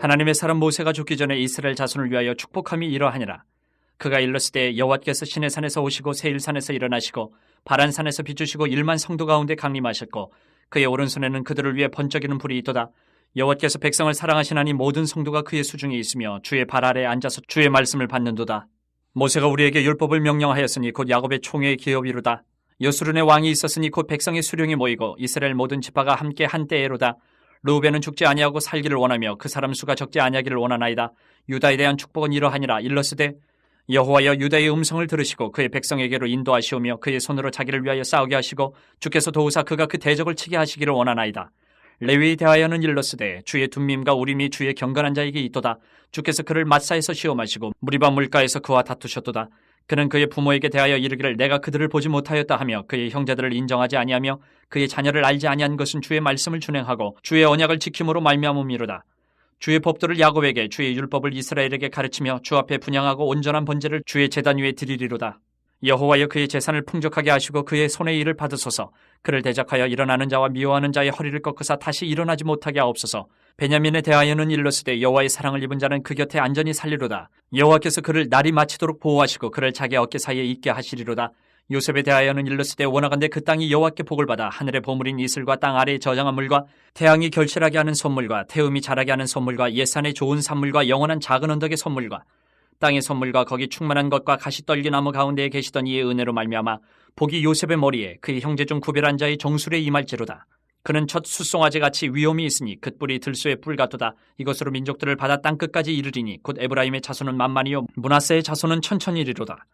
하나님의 사람 모세가 죽기 전에 이스라엘 자손을 위하여 축복함이 이러하니라. 그가 일렀을 때 여호와께서 신의 산에서 오시고 세일산에서 일어나시고 바란산에서 비추시고 일만 성도 가운데 강림하셨고 그의 오른손에는 그들을 위해 번쩍이는 불이 있도다. 여호와께서 백성을 사랑하시나니 모든 성도가 그의 수중에 있으며 주의 발 아래 앉아서 주의 말씀을 받는도다. 모세가 우리에게 율법을 명령하였으니 곧 야곱의 총회의 기업이로다. 여수른의 왕이 있었으니 곧 백성의 수령이 모이고 이스라엘 모든 지파가 함께 한때에로다. 루벤은 죽지 아니하고 살기를 원하며 그 사람 수가 적지 아니하기를 원하나이다. 유다에 대한 축복은 이러하니라 일러스되 여호와여 유다의 음성을 들으시고 그의 백성에게로 인도하시오며 그의 손으로 자기를 위하여 싸우게 하시고 주께서 도우사 그가 그 대적을 치게 하시기를 원하나이다. 레위에 대하여는 일러스되 주의 둠밈과 우림이 주의 경건한 자에게 있도다. 주께서 그를 마사에서 시험하시고 무리바 물가에서 그와 다투셨도다. 그는 그의 부모에게 대하여 이르기를 내가 그들을 보지 못하였다 하며 그의 형제들을 인정하지 아니하며 그의 자녀를 알지 아니한 것은 주의 말씀을 준행하고 주의 언약을 지킴으로 말미암음이로다. 주의 법도를 야곱에게 주의 율법을 이스라엘에게 가르치며 주 앞에 분양하고 온전한 번제를 주의 제단 위에 드리리로다. 여호와여 그의 재산을 풍족하게 하시고 그의 손의 일을 받으소서. 그를 대적하여 일어나는 자와 미워하는 자의 허리를 꺾으사 다시 일어나지 못하게 하옵소서. 베냐민에 대하여는 일렀으되 여호와의 사랑을 입은 자는 그 곁에 안전히 살리로다. 여호와께서 그를 날이 마치도록 보호하시고 그를 자기 어깨 사이에 있게 하시리로다. 요셉에 대하여는 일렀으되 원하건대 그 땅이 여호와께 복을 받아 하늘의 보물인 이슬과 땅 아래의 저장한 물과 태양이 결실하게 하는 선물과 태음이 자라게 하는 선물과 옛산의 좋은 산물과 영원한 작은 언덕의 선물과 땅의 선물과 거기 충만한 것과 가시떨기 나무 가운데에 계시던 이의 은혜로 말미암아 복이 요셉의 머리에 그의 형제 중 구별한 자의 정술에 임할지로다. 그는 첫 숫송아지 같이 위험이 있으니 그 뿔이 들소의 뿔 같도다. 이것으로 민족들을 받아 땅 끝까지 이르리니 곧 에브라임의 자손은 만만이요 문하세의 자손은 천천히리로다.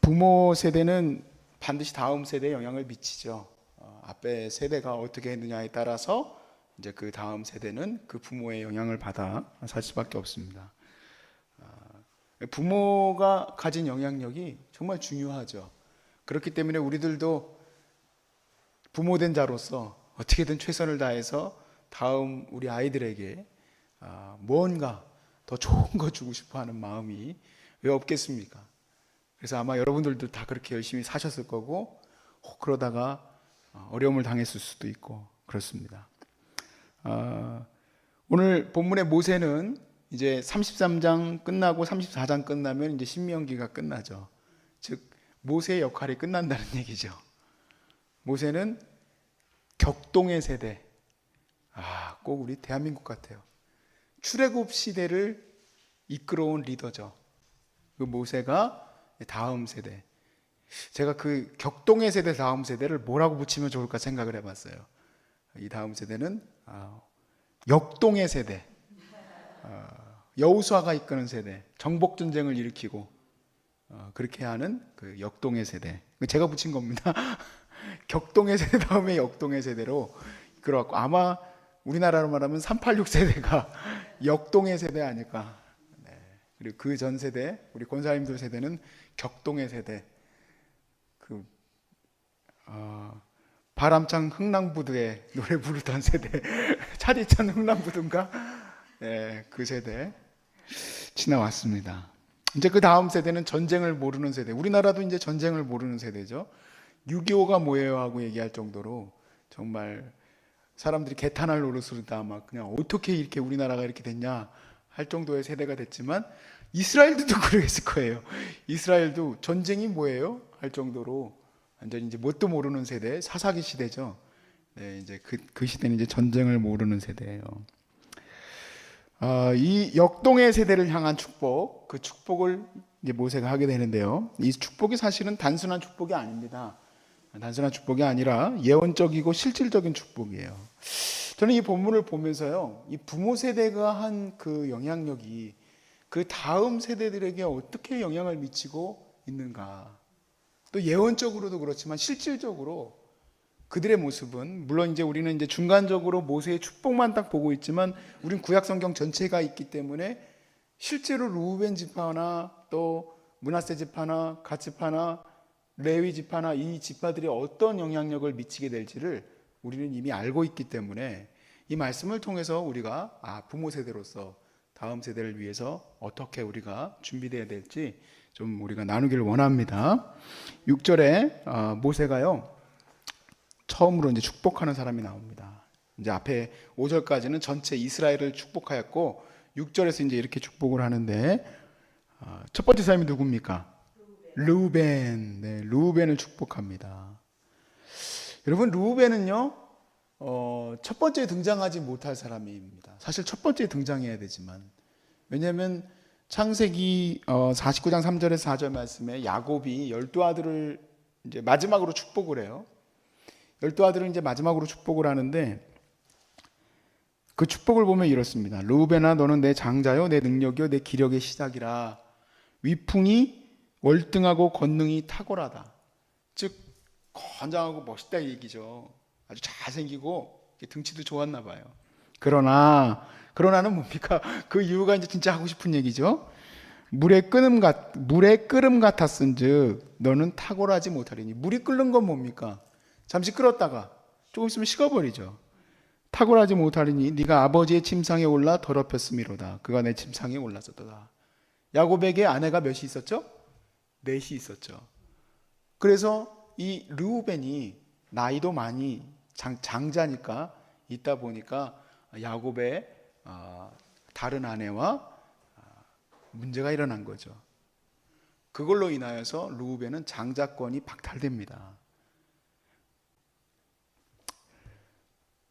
부모 세대는 반드시 다음 세대에 영향을 미치죠. 어, 앞에 세대가 어떻게 했느냐에 따라서 이제 그 다음 세대는 그 부모의 영향을 받아 살 수밖에 없습니다. 어, 부모가 가진 영향력이 정말 중요하죠. 그렇기 때문에 우리들도 부모된 자로서 어떻게든 최선을 다해서 다음 우리 아이들에게 아, 뭔가 더 좋은 거 주고 싶어 하는 마음이 왜 없겠습니까? 그래서 아마 여러분들도 다 그렇게 열심히 사셨을 거고 혹 그러다가 어, 어려움을 당했을 수도 있고 그렇습니다. 아, 오늘 본문의 모세는 이제 33장 끝나고 34장 끝나면 이제 신명기가 끝나죠. 즉 모세의 역할이 끝난다는 얘기죠. 모세는 격동의 세대. 아, 꼭 우리 대한민국 같아요. 출애굽 시대를 이끌어온 리더죠. 그 모세가 다음 세대. 제가 그 격동의 세대 다음 세대를 뭐라고 붙이면 좋을까 생각을 해봤어요. 이 다음 세대는 아, 역동의 세대. 아, 여우수아가 이끄는 세대. 정복 전쟁을 일으키고 어, 그렇게 하는 그 역동의 세대. 제가 붙인 겁니다. 격동의 세대 다음에 역동의 세대로 이끌어왔고 아마 우리나라로 말하면 386 세대가 역동의 세대 아닐까. 네. 그리고 그 전 세대, 우리 권사님들 세대는 격동의 세대. 그 어, 바람찬 흥랑부두의 노래 부르던 세대, 차디찬 흥랑부두인가? 네, 그 세대 지나왔습니다. 이제 그 다음 세대는 전쟁을 모르는 세대. 우리나라도 이제 전쟁을 모르는 세대죠. 6.25가 뭐예요 하고 얘기할 정도로 정말 사람들이 개탄할 노릇을 다막 그냥 어떻게 이렇게 우리나라가 이렇게 됐냐 할 정도의 세대가 됐지만 이스라엘도 그랬을 거예요. 이스라엘도 전쟁이 뭐예요 할 정도로 완전 이제 뭣도 모르는 세대, 사사기 시대죠. 네, 이제 그, 그 시대는 이제 전쟁을 모르는 세대예요. 아, 이 역동의 세대를 향한 축복, 그 축복을 이제 모세가 하게 되는데요. 이 축복이 사실은 단순한 축복이 아닙니다. 단순한 축복이 아니라 예언적이고 실질적인 축복이에요. 저는 이 본문을 보면서요, 이 부모 세대가 한 그 영향력이 그 다음 세대들에게 어떻게 영향을 미치고 있는가. 또 예언적으로도 그렇지만 실질적으로 그들의 모습은 물론 이제 우리는 이제 중간적으로 모세의 축복만 딱 보고 있지만 우린 구약 성경 전체가 있기 때문에 실제로 루벤 지파나 또 문하세 지파나 갓 지파나 레위 지파나 이 지파들이 어떤 영향력을 미치게 될지를 우리는 이미 알고 있기 때문에 이 말씀을 통해서 우리가 아 부모 세대로서 다음 세대를 위해서 어떻게 우리가 준비돼야 될지 좀 우리가 나누기를 원합니다. 6절에 어, 모세가요 처음으로 이제 축복하는 사람이 나옵니다. 이제 앞에 5절까지는 전체 이스라엘을 축복하였고 6절에서 이제 이렇게 축복을 하는데 아, 첫 번째 사람이 누굽니까? 루벤. 네, 루벤을 축복합니다. 여러분 루벤은요. 어, 첫 번째 등장하지 못할 사람입니다. 사실 첫 번째 등장해야 되지만 왜냐하면 창세기 어, 49장 3절에서 4절 말씀에 야곱이 열두 아들을 이제 마지막으로 축복을 해요. 열두 아들을 이제 마지막으로 축복을 하는데 그 축복을 보면 이렇습니다. 루벤아 너는 내 장자요 내 능력이요 내 기력의 시작이라 위풍이 월등하고 권능이 탁월하다. 즉 건장하고 멋있다 이 얘기죠. 아주 잘생기고 등치도 좋았나 봐요. 그러나 그러나는 뭡니까? 그 이유가 이제 진짜 하고 싶은 얘기죠. 물의 끓음 같 물의 끓음 같았은즉 너는 탁월하지 못하리니 물이 끓는 건 뭡니까? 잠시 끓었다가 조금 있으면 식어버리죠. 탁월하지 못하리니 네가 아버지의 침상에 올라 더럽혔음이로다. 그가 내 침상에 올랐었도다. 야곱에게 아내가 몇이 있었죠? 넷이 있었죠. 그래서 이 르우벤이 나이도 많이 장, 장자니까 있다 보니까 야곱의 아, 다른 아내와 아, 문제가 일어난 거죠. 그걸로 인하여서 르우벤은 장자권이 박탈됩니다.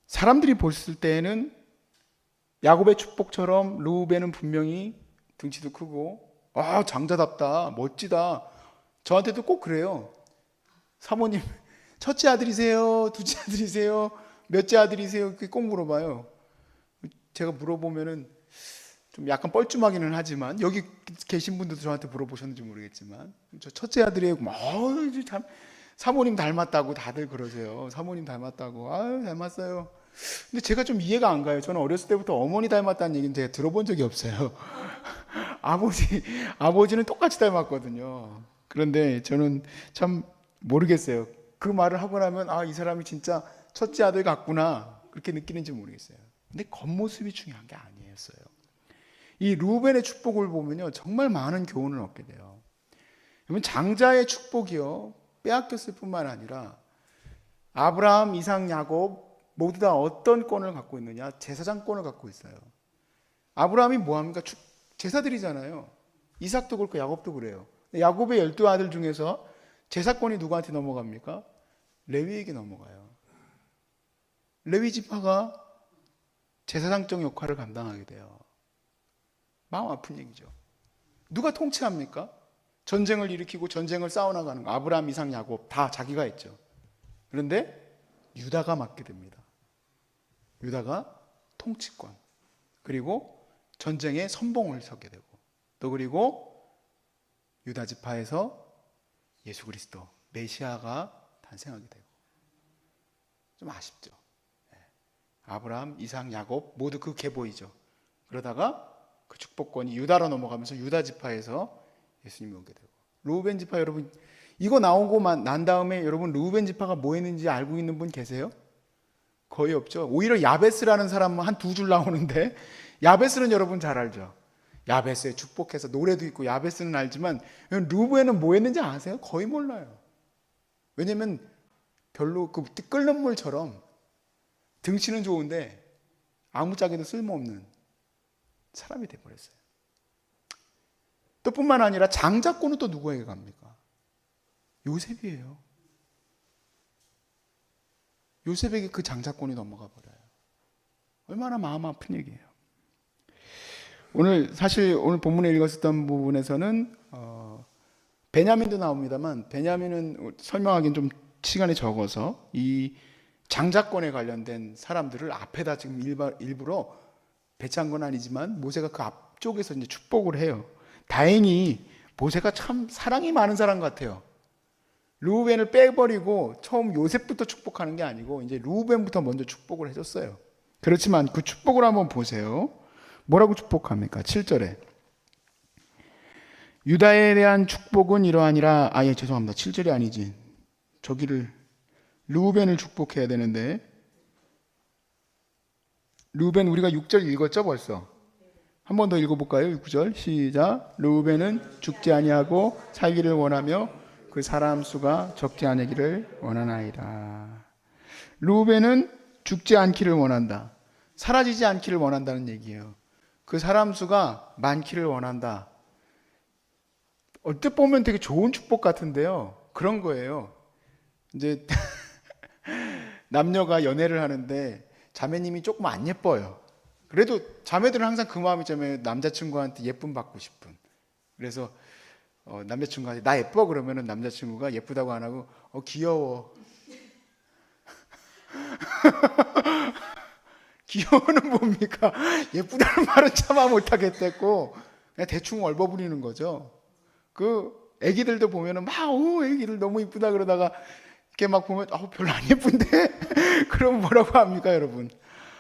사람들이 봤을 때에는 야곱의 축복처럼 르우벤은 분명히 등치도 크고 아 장자답다. 멋지다. 저한테도 꼭 그래요. 사모님 첫째 아들이세요? 둘째 아들이세요? 몇째 아들이세요? 이렇게 꼭 물어봐요. 제가 물어보면은 좀 약간 뻘쭘하기는 하지만 여기 계신 분들도 저한테 물어보셨는지 모르겠지만 저 첫째 아들이에요. 어우 참 사모님 닮았다고 다들 그러세요. 사모님 닮았다고. 아유 닮았어요. 근데 제가 좀 이해가 안 가요. 저는 어렸을 때부터 어머니 닮았다는 얘기는 제가 들어본 적이 없어요 아버지 아버지는 똑같이 닮았거든요. 그런데 저는 참 모르겠어요. 그 말을 하고 나면 아 이 사람이 진짜 첫째 아들 같구나 그렇게 느끼는지 모르겠어요. 근데 겉모습이 중요한 게 아니었어요. 이 루벤의 축복을 보면요 정말 많은 교훈을 얻게 돼요. 여러분 장자의 축복이요 빼앗겼을 뿐만 아니라 아브라함, 이상, 야곱 모두 다 어떤 권을 갖고 있느냐 제사장권을 갖고 있어요. 아브라함이 뭐합니까? 축- 제사드리잖아요. 이삭도 그렇고 야곱도 그래요. 야곱의 열두 아들 중에서 제사권이 누구한테 넘어갑니까? 레위에게 넘어가요. 레위 지파가 제사장적 역할을 감당하게 돼요. 마음 아픈 얘기죠. 누가 통치합니까? 전쟁을 일으키고 전쟁을 싸워나가는 거. 아브라함, 이삭, 야곱 다 자기가 했죠. 그런데 유다가 맡게 됩니다. 유다가 통치권 그리고 전쟁에 선봉을 서게 되고 또 그리고 유다 지파에서 예수 그리스도 메시아가 탄생하게 되고 좀 아쉽죠. 예. 아브라함, 이삭, 야곱 모두 그 계보이죠. 그러다가 그 축복권이 유다로 넘어가면서 유다 지파에서 예수님이 오게 되고 루벤 지파 여러분 이거 나오고만 난 다음에 여러분 루벤 지파가 뭐 했는지 알고 있는 분 계세요? 거의 없죠. 오히려 야베스라는 사람은 한 두 줄 나오는데 야베스는 여러분 잘 알죠. 야베스에 축복해서 노래도 있고 야베스는 알지만 루벤은 뭐 했는지 아세요? 거의 몰라요. 왜냐면 별로 그 끓는 물처럼 등치는 좋은데 아무짝에도 쓸모없는 사람이 돼버렸어요. 또 뿐만 아니라 장자권은 또 누구에게 갑니까? 요셉이에요. 요셉에게 그 장자권이 넘어가 버려요. 얼마나 마음 아픈 얘기예요. 오늘 사실 오늘 본문에 읽었었던 부분에서는 어, 베냐민도 나옵니다만 베냐민은 설명하기는 좀 시간이 적어서 이 장자권에 관련된 사람들을 앞에다 지금 일바, 일부러 배치한 건 아니지만 모세가 그 앞쪽에서 이제 축복을 해요. 다행히 모세가 참 사랑이 많은 사람 같아요. 루벤을 빼버리고 처음 요셉부터 축복하는 게 아니고 이제 루벤부터 먼저 축복을 해줬어요. 그렇지만 그 축복을 한번 보세요. 뭐라고 축복합니까? 7절에 유다에 대한 축복은 이러하니라 아예 죄송합니다. 7절이 아니지. 저기를 루벤을 축복해야 되는데 루벤 우리가 6절 읽었죠 벌써. 한 번 더 읽어 볼까요? 6절 시작. 루벤은 죽지 아니하고 살기를 원하며 그 사람 수가 적지 않기를 원하나이다. 루벤은 죽지 않기를 원한다. 사라지지 않기를 원한다는 얘기예요. 그 사람 수가 많기를 원한다. 어떻게 보면 되게 좋은 축복 같은데요. 그런 거예요. 이제 남녀가 연애를 하는데 자매님이 조금 안 예뻐요. 그래도 자매들은 항상 그 마음이잖아요. 남자친구한테 예쁨 받고 싶은. 그래서 어, 남자친구한테 나 예뻐 그러면은 남자친구가 예쁘다고 안 하고 어 귀여워. 귀여워는 뭡니까? 예쁘다는 말은 차마 못하겠댔고 그냥 대충 얼버무리는 거죠. 그 애기들도 보면은 막 오, 애기들 너무 이쁘다 그러다가 이렇게 막 보면 아 별로 안 예쁜데 그럼 뭐라고 합니까 여러분?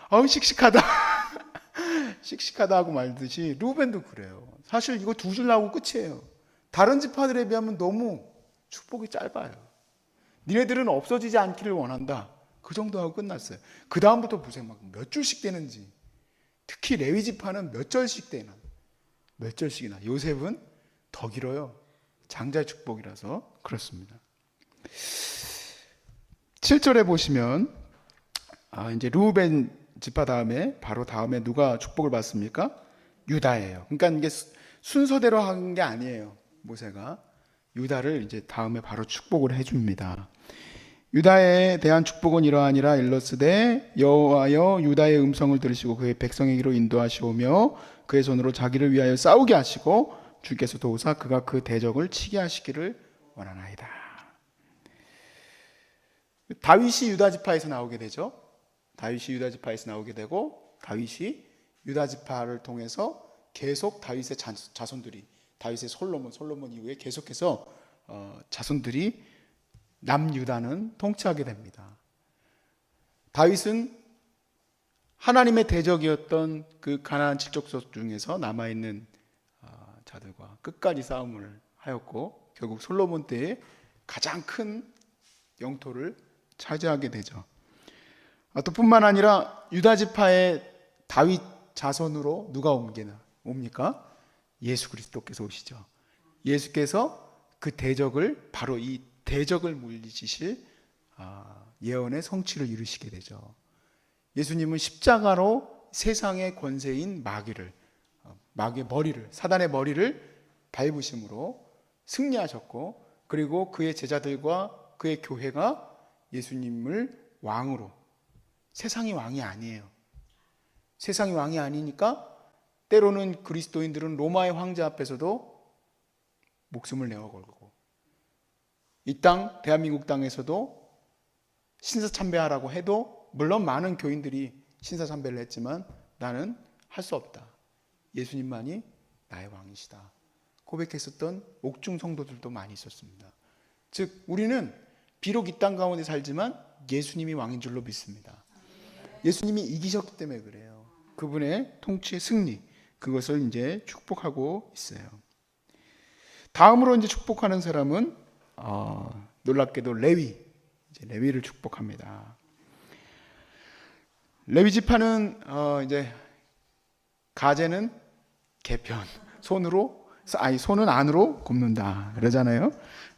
아우 씩씩하다 씩씩하다 하고 말듯이 루벤도 그래요. 사실 이거 두 줄 나오고 끝이에요. 다른 지파들에 비하면 너무 축복이 짧아요. 니네들은 없어지지 않기를 원한다. 그 정도 하고 끝났어요. 그 다음부터 보세요. 막 몇 줄씩 되는지. 특히 레위 지파는 몇 절씩 되나. 몇 절씩이나. 요셉은 더 길어요. 장자의 축복이라서 그렇습니다. 7절에 보시면 아, 이제 루벤 지파 다음에 바로 다음에 누가 축복을 받습니까? 유다예요. 그러니까 이게 수- 순서대로 한 게 아니에요. 모세가 유다를 이제 다음에 바로 축복을 해 줍니다. 유다에 대한 축복은 이러하니라 일러스되 여호와여 유다의 음성을 들으시고 그의 백성에게로 인도하시오며 그의 손으로 자기를 위하여 싸우게 하시고 주께서 도우사 그가 그 대적을 치게 하시기를 원하나이다. 다윗이 유다 지파에서 나오게 되죠. 다윗이 유다 지파에서 나오게 되고 다윗이 유다 지파를 통해서 계속 다윗의 자- 자손들이 다윗의 솔로몬 솔로몬 이후에 계속해서 어, 자손들이 남유다는 통치하게 됩니다. 다윗은 하나님의 대적이었던 그 가나안 칠족속 중에서 남아 있는 어, 자들과 끝까지 싸움을 하였고 결국 솔로몬 때에 가장 큰 영토를 차지하게 되죠. 아, 또 뿐만 아니라 유다 지파의 다윗 자손으로 누가 옮기나 옵니까? 예수 그리스도께서 오시죠. 예수께서 그 대적을 바로 이 대적을 물리치실 아, 예언의 성취를 이루시게 되죠. 예수님은 십자가로 세상의 권세인 마귀를 어, 마귀의 머리를 사단의 머리를 밟으심으로 승리하셨고 그리고 그의 제자들과 그의 교회가 예수님을 왕으로 세상이 왕이 아니에요. 세상이 왕이 아니니까 때로는 그리스도인들은 로마의 황제 앞에서도 목숨을 내어 걸고 이 땅 대한민국 땅에서도 신사참배하라고 해도 물론 많은 교인들이 신사참배를 했지만 나는 할 수 없다. 예수님만이 나의 왕이시다. 고백했었던 옥중 성도들도 많이 있었습니다. 즉 우리는 비록 이 땅 가운데 살지만 예수님이 왕인 줄로 믿습니다. 예수님이 이기셨기 때문에 그래요. 그분의 통치의 승리 그것을 이제 축복하고 있어요. 다음으로 이제 축복하는 사람은 어, 놀랍게도 레위 레위를 축복합니다. 레위 지파는 어, 이제 가재는 개편 손으로 아니 손은 안으로 굽는다 그러잖아요.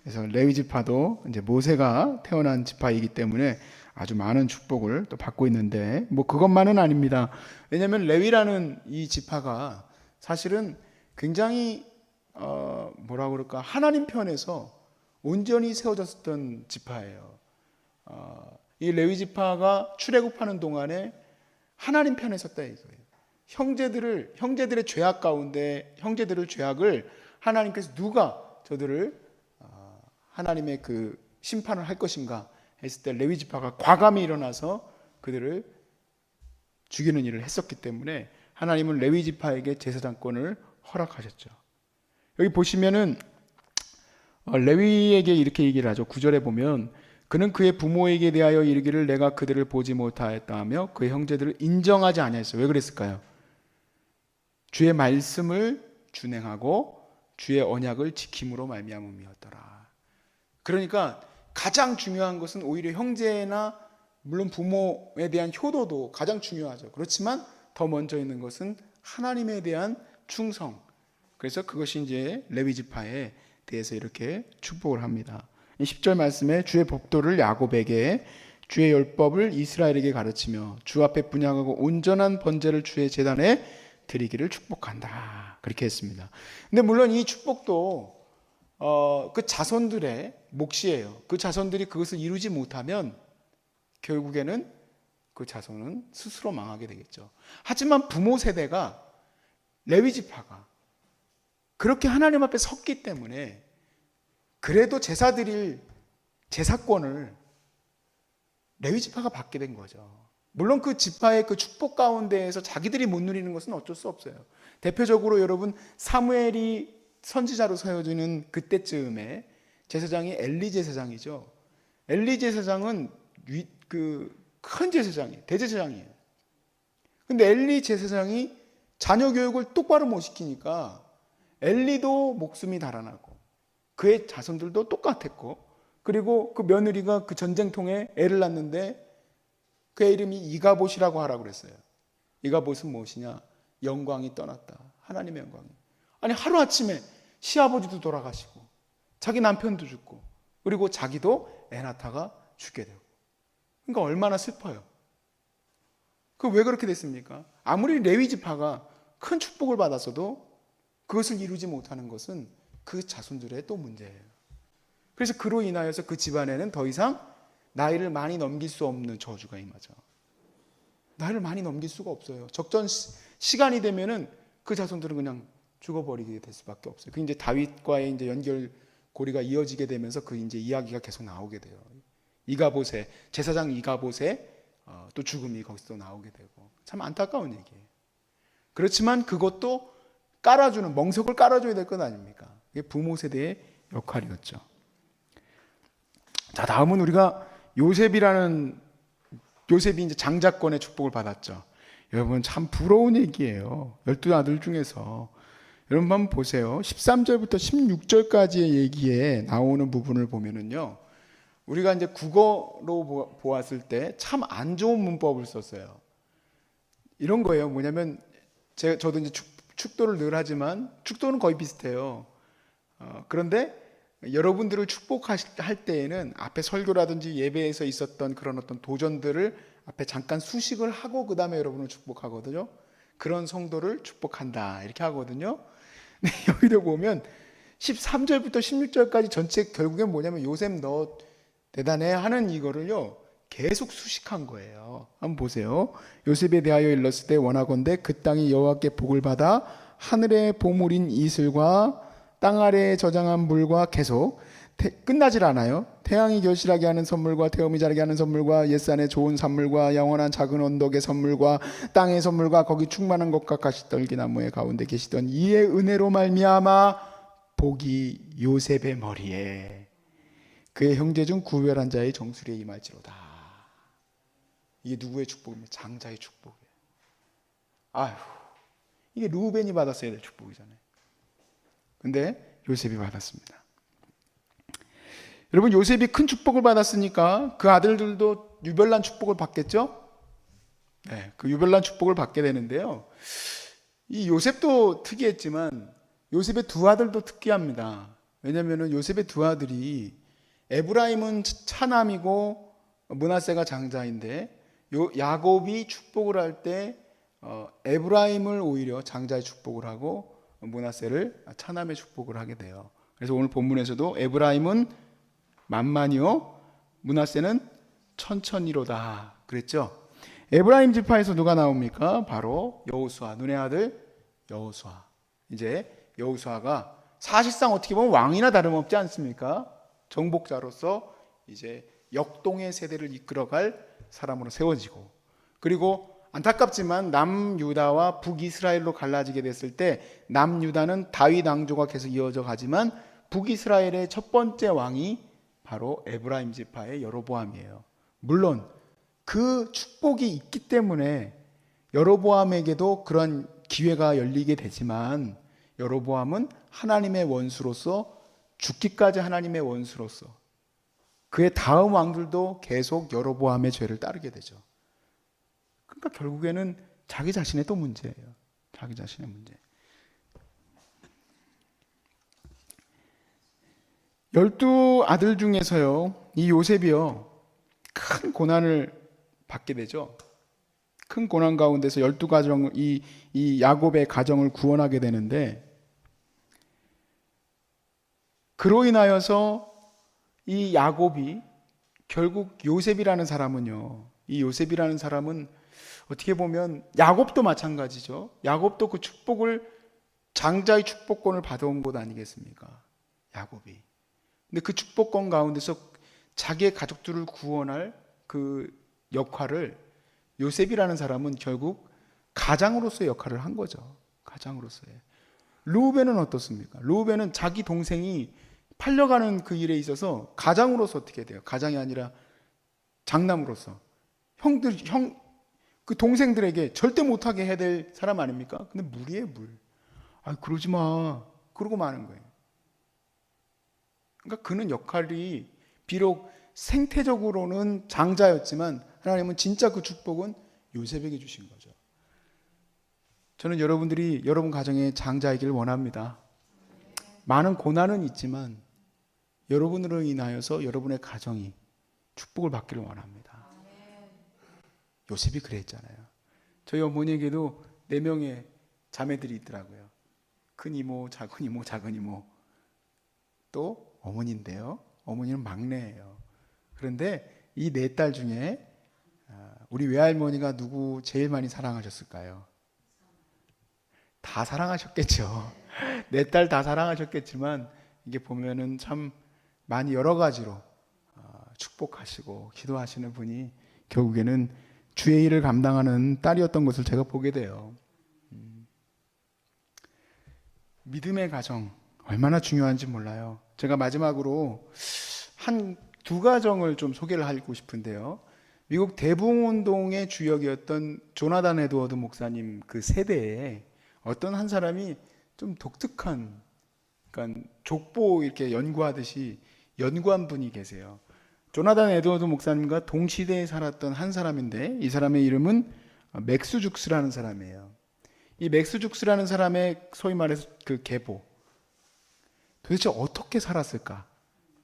그래서 레위 지파도 이제 모세가 태어난 지파이기 때문에 아주 많은 축복을 또 받고 있는데 뭐 그것만은 아닙니다. 왜냐하면 레위라는 이 지파가 사실은 굉장히 어 뭐라 그럴까 하나님 편에서 온전히 세워졌던 지파예요. 어, 이 레위 지파가 출애굽하는 동안에 하나님 편에 섰다 이거예요. 형제들을 형제들의 죄악 가운데 형제들의 죄악을 하나님께서 누가 저들을 어, 하나님의 그 심판을 할 것인가 했을 때 레위 지파가 과감히 일어나서 그들을 죽이는 일을 했었기 때문에 하나님은 레위 지파에게 제사장권을 허락하셨죠. 여기 보시면은 어, 레위에게 이렇게 얘기를 하죠. 구절에 보면 그는 그의 부모에게 대하여 이르기를 내가 그들을 보지 못하였다 하며 그의 형제들을 인정하지 아니하였어요. 왜 그랬을까요? 주의 말씀을 준행하고 주의 언약을 지킴으로 말미암음이었더라. 그러니까 가장 중요한 것은 오히려 형제나 물론 부모에 대한 효도도 가장 중요하죠. 그렇지만 더 먼저 있는 것은 하나님에 대한 충성. 그래서 그것이 이제 레위 지파에 대해서 이렇게 축복을 합니다. 10절 말씀에 주의 복도를 야곱에게 주의 율법을 이스라엘에게 가르치며 주 앞에 분양하고 온전한 번제를 주의 제단에 드리기를 축복한다. 그렇게 했습니다. 근데 물론 이 축복도 어, 그 자손들의 몫이에요. 그 자손들이 그것을 이루지 못하면 결국에는 그 자손은 스스로 망하게 되겠죠. 하지만 부모 세대가 레위 지파가 그렇게 하나님 앞에 섰기 때문에 그래도 제사 드릴 제사권을 레위 지파가 받게 된 거죠. 물론 그 지파의 그 축복 가운데에서 자기들이 못 누리는 것은 어쩔 수 없어요. 대표적으로 여러분 사무엘이 선지자로 세워지는 그때쯤에 제사장이 엘리 제사장이죠. 엘리 제사장은 그 큰 제사장이 대제사장이에요. 근데 엘리 제사장이 자녀 교육을 똑바로 못 시키니까 엘리도 목숨이 달아나고 그의 자손들도 똑같았고 그리고 그 며느리가 그 전쟁통에 애를 낳는데 그의 이름이 이가봇이라고 하라고 그랬어요. 이가봇은 무엇이냐? 영광이 떠났다. 하나님의 영광이. 아니 하루아침에 시아버지도 돌아가시고 자기 남편도 죽고 그리고 자기도 애 낳다가 죽게 되고 그러니까 얼마나 슬퍼요. 그 왜 그렇게 됐습니까? 아무리 레위 지파가 큰 축복을 받았어도 그것을 이루지 못하는 것은 그 자손들의 또 문제예요. 그래서 그로 인하여서 그 집안에는 더 이상 나이를 많이 넘길 수 없는 저주가 임하죠. 나이를 많이 넘길 수가 없어요. 적전 시, 간이 되면은 그 자손들은 그냥 죽어버리게 될 수밖에 없어요. 그 이제 다윗과의 이제 연결 고리가 이어지게 되면서 그 이제 이야기가 계속 나오게 돼요. 이가봇의 제사장 이가봇의 어, 또 죽음이 거기서 나오게 되고 참 안타까운 얘기예요. 그렇지만 그것도 깔아주는 멍석을 깔아줘야 될 것 아닙니까? 이게 부모 세대의 역할이었죠. 자 다음은 우리가 요셉이라는 요셉이 이제 장자권의 축복을 받았죠. 여러분 참 부러운 얘기예요. 열두 아들 중에서 여러분 한번 보세요. 13절부터 16절까지의 얘기에 나오는 부분을 보면은요. 우리가 이제 국어로 보았을 때 참 안 좋은 문법을 썼어요. 이런 거예요. 뭐냐면 제 저도 이제 축, 축도를 늘 하지만 축도는 거의 비슷해요. 어, 그런데 여러분들을 축복할 때에는 앞에 설교라든지 예배에서 있었던 그런 어떤 도전들을 앞에 잠깐 수식을 하고 그 다음에 여러분을 축복하거든요. 그런 성도를 축복한다 이렇게 하거든요. 근데 여기도 보면 13절부터 16절까지 전체 결국엔 뭐냐면 요셉 너 대단해 하는 이거를요 계속 수식한 거예요. 한번 보세요. 요셉에 대하여 일렀을 때 원하건대 그 땅이 여호와께 복을 받아 하늘의 보물인 이슬과 땅 아래에 저장한 물과 계속 태, 끝나질 않아요. 태양이 결실하게 하는 선물과 태음이 자라게 하는 선물과 옛산의 좋은 산물과 영원한 작은 언덕의 선물과 땅의 선물과 거기 충만한 것과 가시떨기 나무의 가운데 계시던 이의 은혜로 말미암아 복이 요셉의 머리에 그의 형제 중 구별한 자의 정수리에 임할지로다. 이게 누구의 축복입니까? 장자의 축복이에요. 아휴, 이게 루벤이 받았어야 될 축복이잖아요. 근데 요셉이 받았습니다. 여러분 요셉이 큰 축복을 받았으니까 그 아들들도 유별난 축복을 받겠죠? 네, 그 유별난 축복을 받게 되는데요. 이 요셉도 특이했지만 요셉의 두 아들도 특이합니다. 왜냐하면 요셉의 두 아들이 에브라임은 차남이고 문하세가 장자인데 요 야곱이 축복을 할때 어, 에브라임을 오히려 장자의 축복을 하고 문하세를 차남의 축복을 하게 돼요. 그래서 오늘 본문에서도 에브라임은 만만이요 문하세는 천천히로다 그랬죠. 에브라임 지파에서 누가 나옵니까? 바로 여호수아 눈의 아들 여호수아. 이제 여호수아가 사실상 어떻게 보면 왕이나 다름없지 않습니까? 정복자로서 이제 역동의 세대를 이끌어갈 사람으로 세워지고 그리고 안타깝지만 남유다와 북이스라엘로 갈라지게 됐을 때 남유다는 다윗 왕조가 계속 이어져 가지만 북이스라엘의 첫 번째 왕이 바로 에브라임 지파의 여로보암이에요. 물론 그 축복이 있기 때문에 여로보암에게도 그런 기회가 열리게 되지만 여로보암은 하나님의 원수로서 죽기까지 하나님의 원수로서 그의 다음 왕들도 계속 여로보암의 죄를 따르게 되죠. 그러니까 결국에는 자기 자신의 또 문제예요. 자기 자신의 문제. 열두 아들 중에서요, 이 요셉이요, 큰 고난을 받게 되죠. 큰 고난 가운데서 열두 가정 이, 이 야곱의 가정을 구원하게 되는데 그로 인하여서 이 야곱이 결국 요셉이라는 사람은요. 이 요셉이라는 사람은 어떻게 보면 야곱도 마찬가지죠. 야곱도 그 축복을 장자의 축복권을 받아온 것 아니겠습니까? 야곱이. 근데 그 축복권 가운데서 자기의 가족들을 구원할 그 역할을 요셉이라는 사람은 결국 가장으로서의 역할을 한 거죠. 가장으로서의. 루벤은 어떻습니까? 루벤은 자기 동생이 팔려가는 그 일에 있어서 가장으로서 어떻게 돼요? 가장이 아니라 장남으로서 형들 형 그 동생들에게 절대 못하게 해야 될 사람 아닙니까? 근데 물이에요 물. 아 그러지 마. 그러고 마는 거예요. 그러니까 그는 역할이 비록 생태적으로는 장자였지만 하나님은 진짜 그 축복은 요셉에게 주신 거죠. 저는 여러분들이 여러분 가정에 장자이길 원합니다. 많은 고난은 있지만 여러분으로 인하여서 여러분의 가정이 축복을 받기를 원합니다. 요셉이 그랬잖아요. 저희 어머니에게도 네 명의 자매들이 있더라고요. 큰 이모, 작은 이모, 작은 이모. 또 어머니인데요. 어머니는 막내예요. 그런데 이 네 딸 중에 아, 우리 외할머니가 누구 제일 많이 사랑하셨을까요? 다 사랑하셨겠죠. 네 딸 다 사랑하셨겠지만 이게 보면은 참 많이 여러 가지로 아, 축복하시고 기도하시는 분이 결국에는 주의 일을 감당하는 딸이었던 것을 제가 보게 돼요. 음. 믿음의 가정 얼마나 중요한지 몰라요. 제가 마지막으로 한 두 가정을 좀 소개를 하고 싶은데요. 미국 대붕운동의 주역이었던 조나단 에드워드 목사님 그 세대에 어떤 한 사람이 좀 독특한, 그러니까 족보 이렇게 연구하듯이 연구한 분이 계세요. 조나단 에드워드 목사님과 동시대에 살았던 한 사람인데 이 사람의 이름은 맥스 죽스라는 사람이에요. 이 맥스 죽스라는 사람의 소위 말해서 그 계보 도대체 어떻게 살았을까?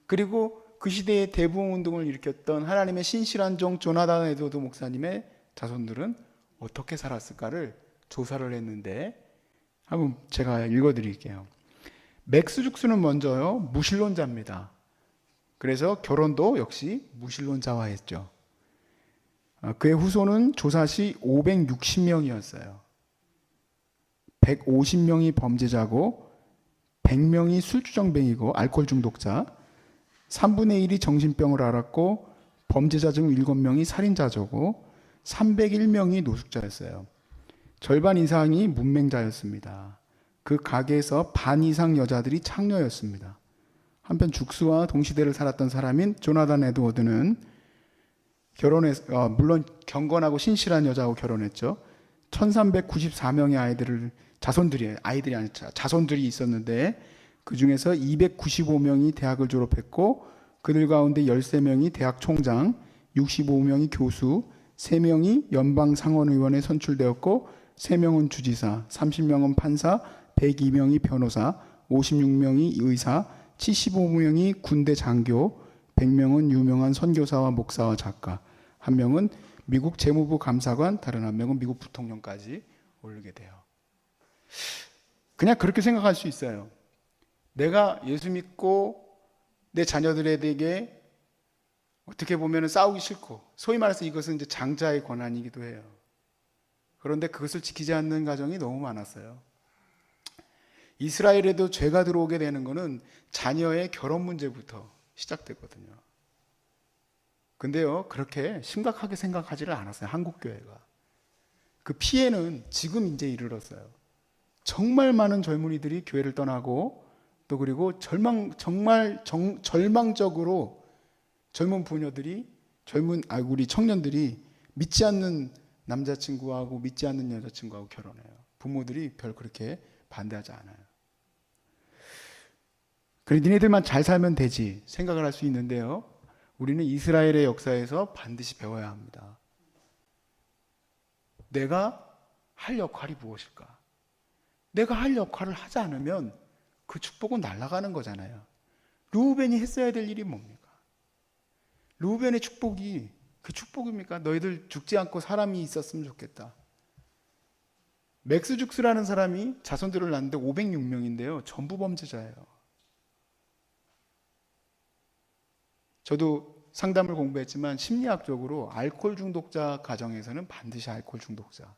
그리고 그 시대의 대부흥 운동을 일으켰던 하나님의 신실한 종 조나단 에드워드 목사님의 자손들은 어떻게 살았을까를 조사를 했는데 한번 제가 읽어드릴게요. 맥스 죽스는 먼저요 무신론자입니다. 그래서 결혼도 역시 무신론자와 했죠. 아, 그의 후손은 조사 시 560명이었어요. 150명이 범죄자고 100명이 술주정뱅이고 알코올 중독자, 3분의 1이 정신병을 앓았고 범죄자 중 7명이 살인자죠고 301명이 노숙자였어요. 절반 이상이 문맹자였습니다. 그 가게에서 반 이상 여자들이 창녀였습니다. 한편 죽수와 동시대를 살았던 사람인 조나단 에드워드는 결혼했 어, 물론 경건하고 신실한 여자하고 결혼했죠. 1394명의 아이들을 자손들이 아이들이 아니 자손들이 있었는데 그 중에서 295명이 대학을 졸업했고 그들 가운데 13명이 대학 총장, 65명이 교수, 3명이 연방 상원의원에 선출되었고 3명은 주지사, 30명은 판사, 102명이 변호사, 56명이 의사, 75명이 군대 장교, 100명은 유명한 선교사와 목사와 작가, 한 명은 미국 재무부 감사관, 다른 한 명은 미국 부통령까지 오르게 돼요. 그냥 그렇게 생각할 수 있어요. 내가 예수 믿고 내 자녀들에게 어떻게 보면 싸우기 싫고, 소위 말해서 이것은 이제 장자의 권한이기도 해요. 그런데 그것을 지키지 않는 가정이 너무 많았어요. 이스라엘에도 죄가 들어오게 되는 것은 자녀의 결혼 문제부터 시작됐거든요. 근데요, 그렇게 심각하게 생각하지를 않았어요. 한국 교회가. 그 피해는 지금 이제 이르렀어요. 정말 많은 젊은이들이 교회를 떠나고 또 그리고 절망 정말 정, 절망적으로 젊은 부녀들이 젊은 아 우리 청년들이 믿지 않는 남자친구하고 믿지 않는 여자친구하고 결혼해요. 부모들이 별 그렇게 반대하지 않아요. 그래 니네들만 잘 살면 되지 생각을 할 수 있는데요. 우리는 이스라엘의 역사에서 반드시 배워야 합니다. 내가 할 역할이 무엇일까? 내가 할 역할을 하지 않으면 그 축복은 날아가는 거잖아요. 루벤이 했어야 될 일이 뭡니까? 루벤의 축복이 그 축복입니까? 너희들 죽지 않고 사람이 있었으면 좋겠다. 맥스 죽스라는 사람이 자손들을 낳는데 506명인데요. 전부 범죄자예요. 저도 상담을 공부했지만 심리학적으로 알코올 중독자 가정에서는 반드시 알코올 중독자,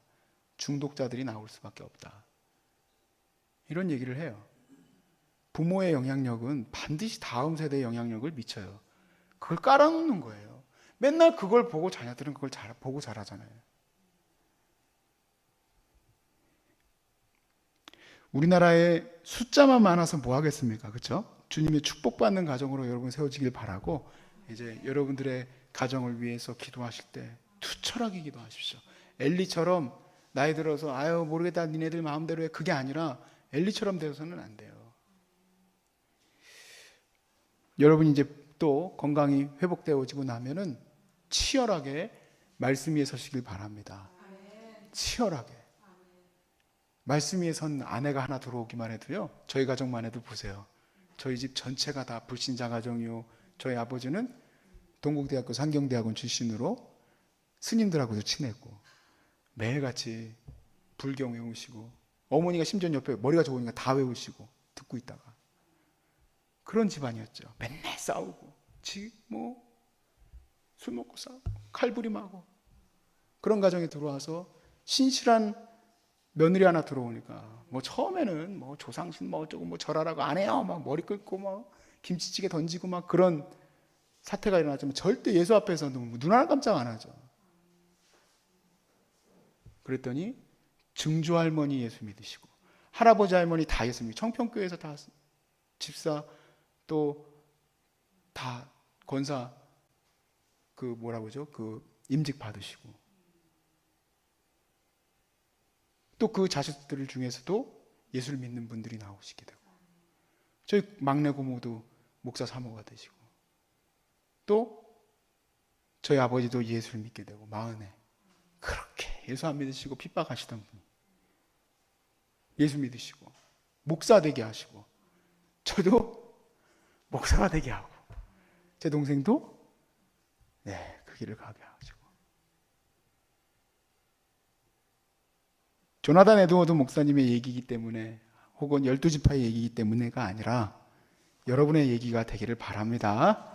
중독자들이 나올 수밖에 없다. 이런 얘기를 해요. 부모의 영향력은 반드시 다음 세대의 영향력을 미쳐요. 그걸 깔아놓는 거예요. 맨날 그걸 보고 자녀들은 그걸 잘 보고 자라잖아요. 우리나라에 숫자만 많아서 뭐 하겠습니까? 그렇죠? 주님의 축복받는 가정으로 여러분 세워지길 바라고 이제 여러분들의 가정을 위해서 기도하실 때 투철하게 기도하십시오. 엘리처럼 나이 들어서 아유 모르겠다 니네들 마음대로 해 그게 아니라 엘리처럼 되어서는 안 돼요. 여러분 이제 또 건강이 회복되어지고 나면은 치열하게 말씀 위에 서시길 바랍니다. 치열하게. 말씀 위에 선 아내가 하나 들어오기만 해도요. 저희 가정만 해도 보세요. 저희 집 전체가 다 불신자 가정이요. 저희 아버지는 동국대학교 상경대학원 출신으로 스님들하고도 친했고 매일같이 불경 외우시고 어머니가 심지어 옆에 머리가 좋으니까 다 외우시고 듣고 있다가 그런 집안이었죠. 맨날 싸우고 지뭐술 먹고 싸우고 칼부림하고 그런 가정에 들어와서 신실한 며느리 하나 들어오니까 뭐 처음에는 뭐 조상신 뭐 어쩌고 뭐 절하라고 안 해요 막 머리 긁고 막 김치찌개 던지고 막 그런 사태가 일어났지만 절대 예수 앞에서는 눈 하나 깜짝 안 하죠. 그랬더니 증조 할머니 예수 믿으시고 할아버지 할머니 다 예수 믿고 청평교회에서 다 집사 또 다 권사 그 뭐라고 그러죠? 그 임직 받으시고 또 그 자식들 중에서도 예수를 믿는 분들이 나오시게 되고 저희 막내 고모도 목사 사모가 되시고 또 저희 아버지도 예수를 믿게 되고 마흔에 그렇게 예수 안 믿으시고 핍박하시던 분이 예수 믿으시고 목사 되게 하시고 저도 목사가 되게 하고 제 동생도 네, 그 길을 가게 하시고 조나단 에드워드 목사님의 얘기이기 때문에 혹은 열두 지파의 얘기이기 때문에가 아니라 여러분의 얘기가 되기를 바랍니다.